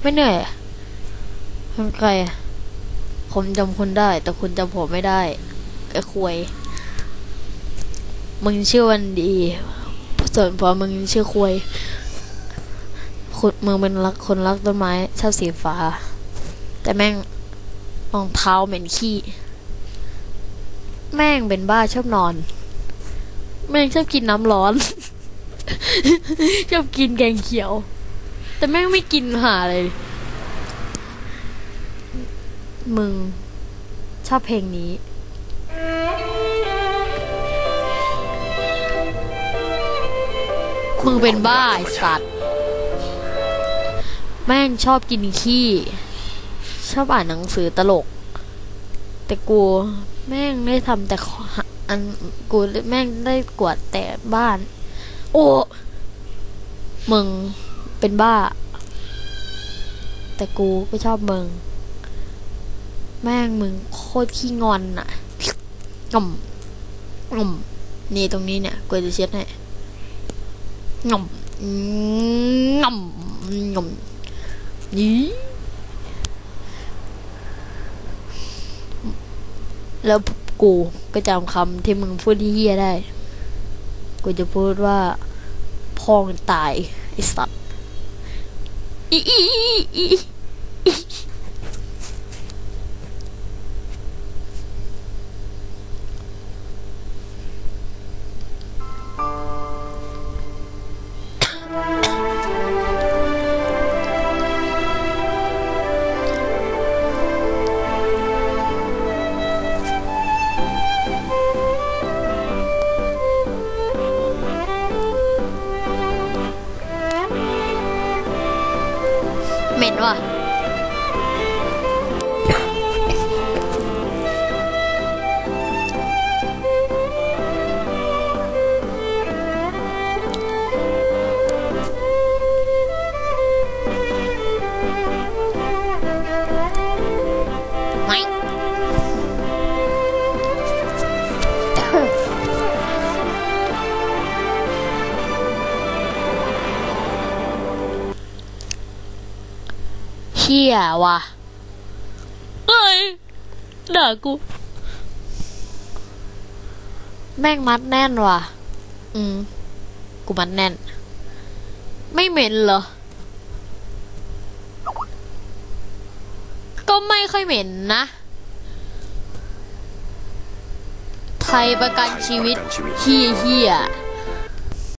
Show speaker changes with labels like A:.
A: ไม่เหนื่อยอะทำไกลผมจำคุณได้ แต่คุณจำผมไม่ได้ไอ้ควย มึงชื่อวันดี ส่วนพอมึงชื่อควยคุณมึงเป็นรักคนรักต้นไม้ชอบสีฟ้า แต่แม่งรองเท้าเหม็นขี้ แม่งเป็นบ้าชอบนอน แม่งชอบกินน้ำร้อน ชอบกินแกงเขียว แต่แม่งไม่กินหาเลย มึง ชอบเพลงนี้ มึงเป็นบ้าไอสัตว์ แม่งชอบกินขี้ ชอบอ่านหนังสือตลก แต่กูแม่งได้ทำแต่ออันกูแม่งได้กวาดแต่บ้าน โอ้มึงเป็นบ้า แต่กูก็ชอบมึง แม่งมึงโคตรขี้งอนอะง่อมง่อมนี่ตรงนี้เนี่ยกูจะเช็ดให้ง่อมง่อมง่อมนี่แล้วกูก็จำคำที่มึงพูดที่เฮียได้ กูจะพูดว่าพ่องตายไอสัตว์อีอีอี เหม็นว่ะ ชี่ยว่ะเอ้ยด่ากู แม่งมัดแน่นว่ะ อืม กูมัดแน่น ไม่เหม็นเหรอ ก็ไม่ค่อยเหม็นนะ ไทยประกันชีวิตเฮียเฮียๆ